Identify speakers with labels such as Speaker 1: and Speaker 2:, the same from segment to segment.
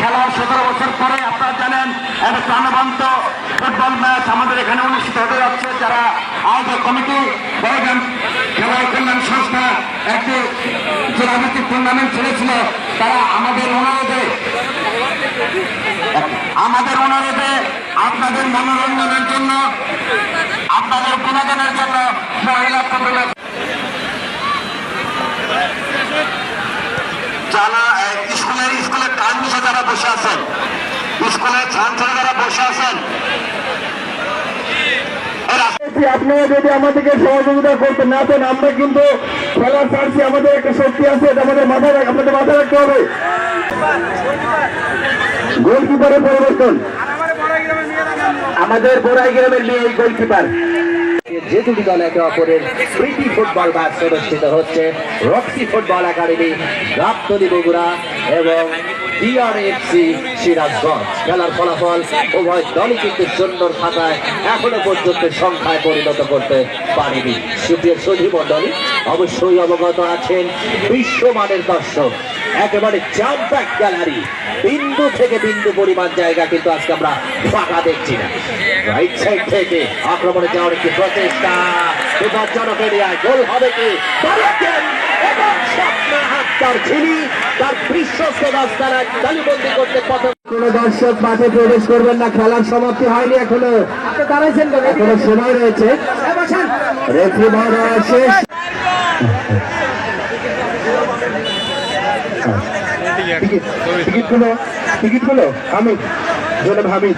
Speaker 1: খেলার সতেরো বছর পরে, আপনারা জানেন, একটা প্রাণবন্ত ফুটবল ম্যাচ আমাদের এখানে অনুষ্ঠিত হতে যাচ্ছে। যারা আয়োজক কমিটি বয়গান খেলোয়াড় কল্যাণ সংস্থা, একটি জেলাভিত্তিক টুর্নামেন্ট ছেড়েছিল তারা আমাদের অনুরোধে আমাদের অনুরোধে আপনাদের মনোরঞ্জনের জন্য, আপনাদের বিনোদনের জন্য মহিলা ফুটবল যারা আহ, স্কুলের কার্মিসে যারা বসে আছেন স্কুলের ছাত্ররা যারা বসে আছেন
Speaker 2: আপনারা যদি আমাদেরকে সহযোগিতা করতে না দেন আমরা কিন্তু খেলার আমাদের একটা শক্তি আছে এটা আমাদের মাথায় রাখ- আপনাদের মাথায় রাখতে হবে। গোলকিপারের পরিবর্তন। আমাদের বড়াই গ্রামের মেয়ে এই গোলকিপার।
Speaker 3: যে দুটি দল একে অপরের প্রীতি ফুটবল ম্যাচ অনুষ্ঠিত হচ্ছে, Roxy football academy Gabtali Bogura এবং ডিআরএফসি সিরাজগঞ্জ। খেলার ফলাফল উভয় দলই কিন্তু শূন্যর খাতায় এখনও পর্যন্ত সংখ্যায় পরিণত করতে পারেনি। সুপ্রিয় সধি মন্ডলী অবশ্যই অবগত আছেন বিশ্বমানের দর্শক। একেবারে জাম্প্যাক গ্যালারি বিন্দু থেকে বিন্দু পরিমাণ জায়গা কিন্তু আজকে আমরা ফাঁকা দেখছি না। রাইট সাইড থেকে আক্রমণে যাওয়ার একটি প্রচেষ্টা। বিপজ্জনক এরিয়ায় গোল হবে কি? তার ঝিলি তার বিশ্বস্ত রাস্তায় তালিবন্দি করতে পথ
Speaker 2: কোন দর্শক মাঠে প্রবেশ করবেন না খেলার সমাপ্তি হয়নি এখনও। এখনও সময় রয়েছে। রেফারি শেষ। টিকিট টিকিটগুলো হামিদ জনাব হামিদ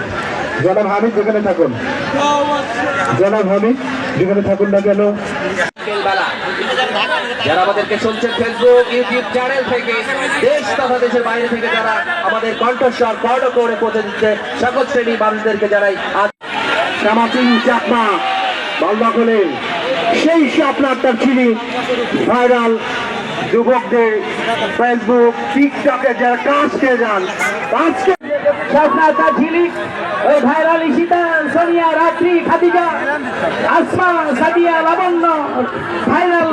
Speaker 2: জনাব হামিদ যেখানে থাকুন। জনাব হামিদ যেখানে থাকুন না কেন?
Speaker 3: যারা আমাদেরকে শুনছেন ফেসবুক ইউটিউব চ্যানেল থেকে দেশ তথা দেশের বাইরে থেকে যারা আমাদের কণ্ঠস্বর কর্ণ করে পৌঁছে দিচ্ছে সকল শ্রেণি মানুষদেরকে জানাই আজ
Speaker 2: শ্যামাচিং চাকমা মালদা খোলেন সেই স্বপ্নারটার ছিলি ভাইরাল যুবকদের ফেসবুক টিকটকে যারা কাজ খেয়ে যান ঝিলিক ওই রাত্রি ভাইরাল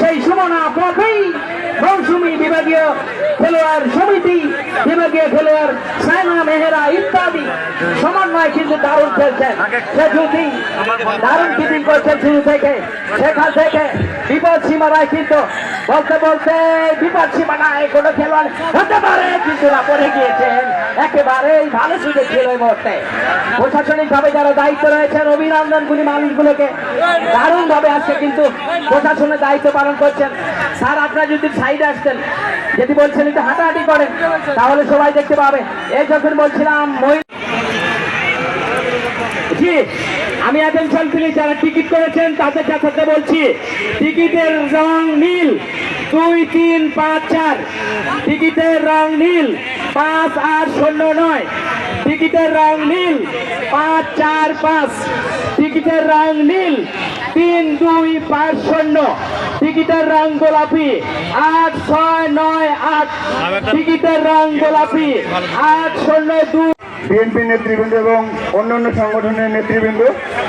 Speaker 2: সেই সুমনা খেলোয়াড় খেলোয়াড় সাইনা ইত্যাদি। সমন্বয় কিন্তু দারুণ খেলছেন দারুণ কিপিং করছেন শুরু থেকে, সেখান থেকে বিপদ সীমানায় কিন্তু বলতে বলতে বিপদ সীমানায় কোনো খেলোয়াড় হতে পারে কিন্তু না পড়ে গিয়েছেন। একেবারেই ভালো সুযোগ ছিল এই মুহূর্তে। প্রশাসনিক ভাবে যারা দায়িত্ব রয়েছেন অভিনন্দন গুলি মানুষগুলোকে। দারুণ ভাবে আজকে কিন্তু প্রশাসনের দায়িত্ব পালন করছেন। স্যার, আপনারা যদি সাইডে আসতেন, যদি বলছেন একটু হাঁটাহাঁটি করেন, তাহলে সবাই দেখতে পাবে। এই যখন বলছিলাম জি। আমি অ্যাটেনশন প্লিজ যারা টিকিট করেছেন তাদের সাথে বলছি টিকিটের রং নীল। দুই তিন পাঁচ চার। টিকিটের রং নীল পাঁচ আট শূন্য নয়। টিকিটের রং নীল পাঁচ চার পাঁচ। টিকিটের রং নীল তিন দুই পাঁচ শূন্য। টিকিটের রং গোলাপি আট ছয় নয় আট। টিকিটের রং গোলাপি আট শূন্য দুই। বিএনপি নেতৃবৃন্দ এবং অন্যান্য সংগঠনের নেতৃবৃন্দ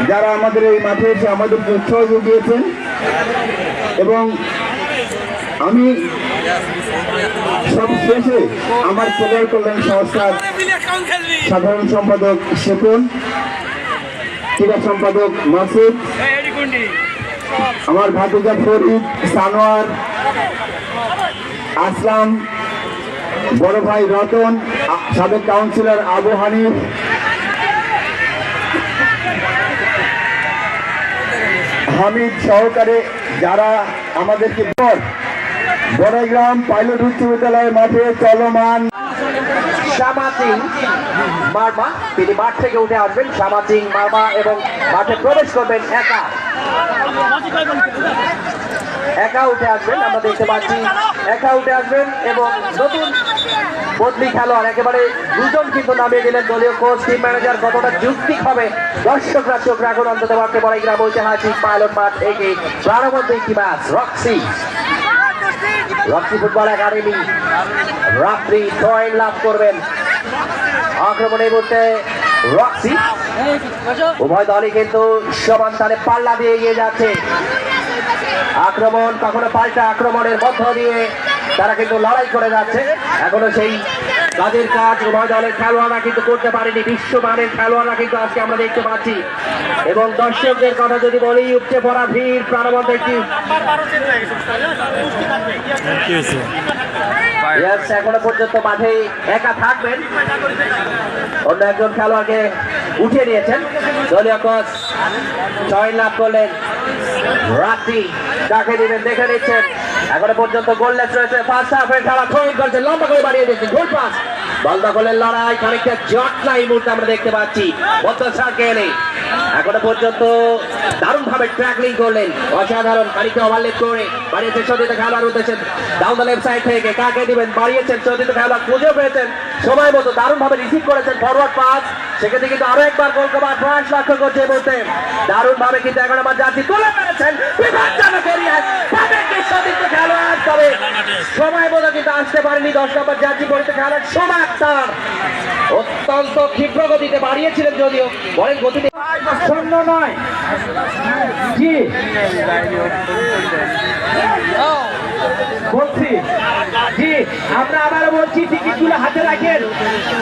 Speaker 2: যারা আমাদের এই মাঠে এসে আমাদের উৎসাহ দিয়েছেন। এবং আমি সব শেষে আমার খেলোয়াড় কল্যাণ সংস্থার সাধারণ সম্পাদক শেখুন, ক্রীড়া সম্পাদক মাসুদ, আমার ভাতিজা ফরিদ সানোয়ার, আসলাম বড় ভাই রতন, সাবেক কাউন্সিলর আবু হানিফ। হামিদ সহকারে যারা আমাদেরকে বর বড়গ্রাম পাইলট উচ্চ বিদ্যালয়ের মাঠে চলমান।
Speaker 3: শ্যামাচিং মারমা, তিনি মাঠ থেকে উঠে আসবেন। শ্যামাচিং মারমা এবং মাঠে প্রবেশ করবেন একা। একা উঠে আসবেন আমরা দেখতে পাচ্ছি একা উঠে আসবেন এবং নতুন বদলি খেলোয়াড় একেবারে দুজন কিন্তু নামিয়ে দিলেন দলীয় কোচ টিম ম্যানেজার কতটা যুক্তিক হবে দর্শকরা চোখ রাখুন অন্তত পারতে বড় গ্রাম ঐতিহাসিক পাইলট মাঠ এগিয়ে প্রাণবন্ত একটি match? Roxy Roxy football academy রাত্রি পয়েন্ট লাভ করবেন। আক্রমণে করতে রক্সি উভয় দলই কিন্তু সমান তালে পাল্লা দিয়ে এগিয়ে যাচ্ছে। আক্রমণ, কখনো পাল্টা আক্রমণের মধ্য দিয়ে তারা কিন্তু লড়াই করে যাচ্ছে। এখনও সেই কাজের কাজ উভয় দলের খেলোয়াড়রা কিন্তু করতে পারেনি। বিশ্বমানের খেলোয়াড়রা কিন্তু আজকে আমরা দেখতে পাচ্ছি। এবং দর্শকদের কথা যদি বলি, উপচে পড়া ভিড়, প্রাণবন্ত একটি এখনও পর্যন্ত মাঠে একা থাকবেন। অন্য একজন খেলোয়াড়কে উঠিয়ে নিয়েছেন। দলীয় কোচ জয় লাভ করলেন। রাত্রি কাকে দিবেন, দেখে নিচ্ছেন। এখনও পর্যন্ত গোললেস রয়েছে ফার্স্ট হাফের খেলা থ্রোইন করছে, লম্বা করে বাড়িয়ে দিয়েছে গোল পাস বলদা গোলের লড়াই, খানিকটা জটলা এই মুহূর্তে আমরা দেখতে পাচ্ছি মধ্যসার গেলে এখনও পর্যন্ত দারুণ ভাবে ট্র্যাকলিং করলেন, অসাধারণ, খানিকটা ওভারলেপ করে বাড়িয়েছেন সতীত খেলার উদ্দেশ্যে ডাউন দ্য লেফট সাইড থেকে কাকে দিবেন, বাড়িয়েছেন সতীত খেলা খুঁজে পেয়েছেন, সময় মতো দারুণ ভাবে রিসিভ করেছেন ফরওয়ার্ড পাস সেক্ষেত্রে কিন্তু আরও একবার গোল করার প্রয়াস লক্ষ্য করছে মুহূর্তে। দারুণ ভাবে কিন্তু এগারো নম্বর জাতি তুলে খেলোয়াড়? তবে সময় মতো কিন্তু আসতে পারেনি দশ নম্বর জার্সি পরিতে খেলার সময় তার। অত্যন্ত ক্ষিপ্র গতিতে বাড়িয়েছিলেন যদিও। বলেন গতিতে
Speaker 2: শূন্য নয়। জি বলছি, জি, আমরা আবারও বলছি, টিকিটগুলো হাতে রাখেন।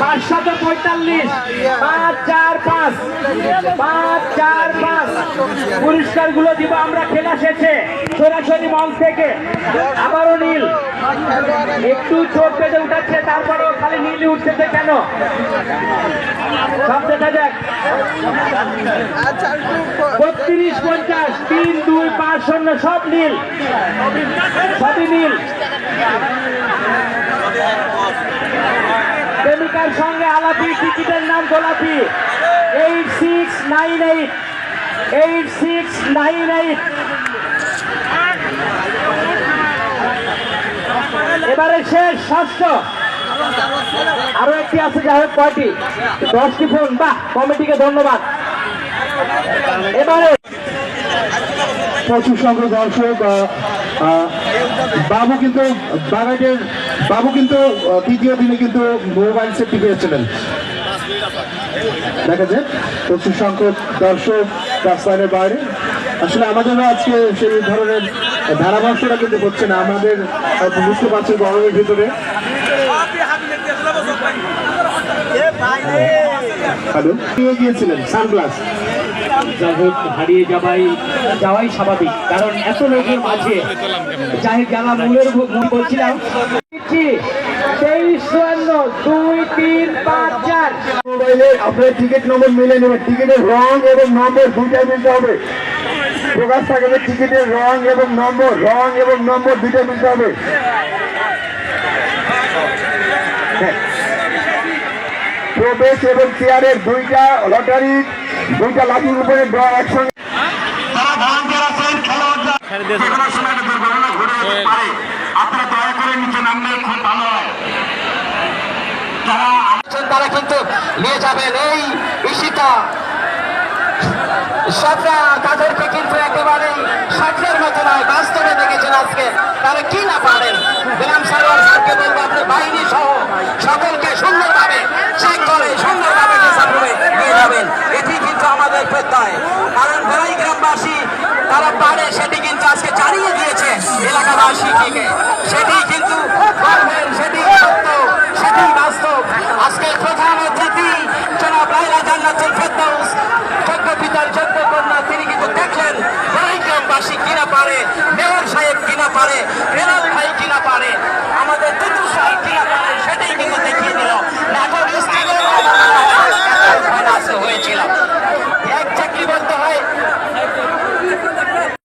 Speaker 2: পাঁচশত পঁয়তাল্লিশ, পাঁচ চার পাঁচ পাঁচ চার পাঁচ। পুরস্কারগুলো দিব, আমরা খেলা শেষে, সরাসরি মঞ্চ থেকে। আবারও নীল। একটু চোখ পেতে উঠাচ্ছে, তারপরেও খালি নীলই উঠতেছে কেন? সব দেখা যাক। বত্রিশ পঞ্চাশ, তিন, দুই, পাঁচ, শূন্য, সব নীল। সবই নীল প্রেমিকার সঙ্গে আলাপি, টিকিটের নাম গোলাপি। Eight six nine eight eight six nine eight এবারে শেষ, ষষ্ঠ। আরও একটি আছে, যাই হোক, কয়টি? দশটি ফোন বাহ, কমিটিকে ধন্যবাদ। এবারে প্রচুর সংখ্যক দর্শক বাবু কিন্তু বাগাইটের বাবু কিন্তু তৃতীয় দিনে কিন্তু মোবাইল সেটটি পেয়েছিলেন। দেখা যায় প্রচুর সংখ্যক দর্শক রাস্তায় বাইরে। আসলে আমাদেরও আজকে সেই ধরনের ধারাভাষ্যটা কিন্তু হচ্ছে না আমাদের বুঝতে পারছি গরমের ভিতরে। হ্যালো। নিয়ে গিয়েছিলেন? সানগ্লাস।
Speaker 4: হোক, হারিয়ে যাওয়াই স্বাভাবিক। কারণ এত লোকের মাঝে মূলের
Speaker 2: দুই, তিন, পাঁচ, চার। মোবাইলে আপনার টিকিট নম্বর মিলে নেবেন টিকিটের এবং নম্বর দুইটাই হবে। প্রকাশ টিকিটের এবং নম্বর এবং নম্বর হবে। হ্যাঁ। প্রবেশ এবং চেয়ারের দুইটা লটারি দুইটা লাঠির উপরে ড্র একসঙ্গে।
Speaker 1: আপনারা দয়া করে নিচে নামলে খুব ভালো হয়। যারা
Speaker 3: আছেন তারা কিন্তু নিয়ে যাবেন এই ঈশিতা। সবরা তাদেরকে কিন্তু একেবারে স্বপ্নের মতো নয় বাস্তবে দেখেছেন আজকে। তারা কি না পারেন? সারোয়ার স্যারকে বলব আপনি বাহিনী সহ সকলকে সুন্দরভাবে চেক করে সুন্দরভাবে নিয়ে যাবেন।